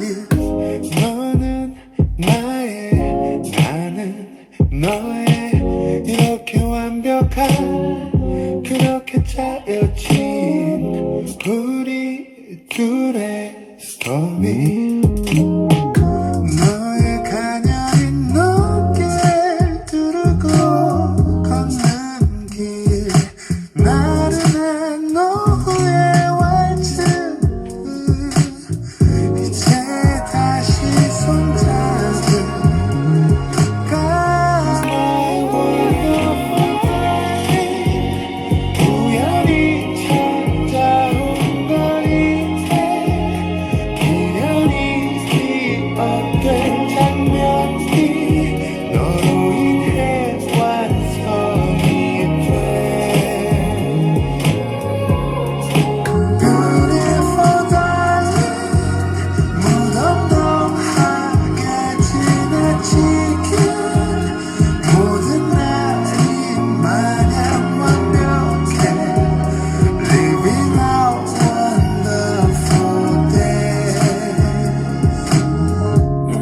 너는 나의 나는 너의 이렇게 완벽한 그렇게 짜여진 우리 둘의 스토리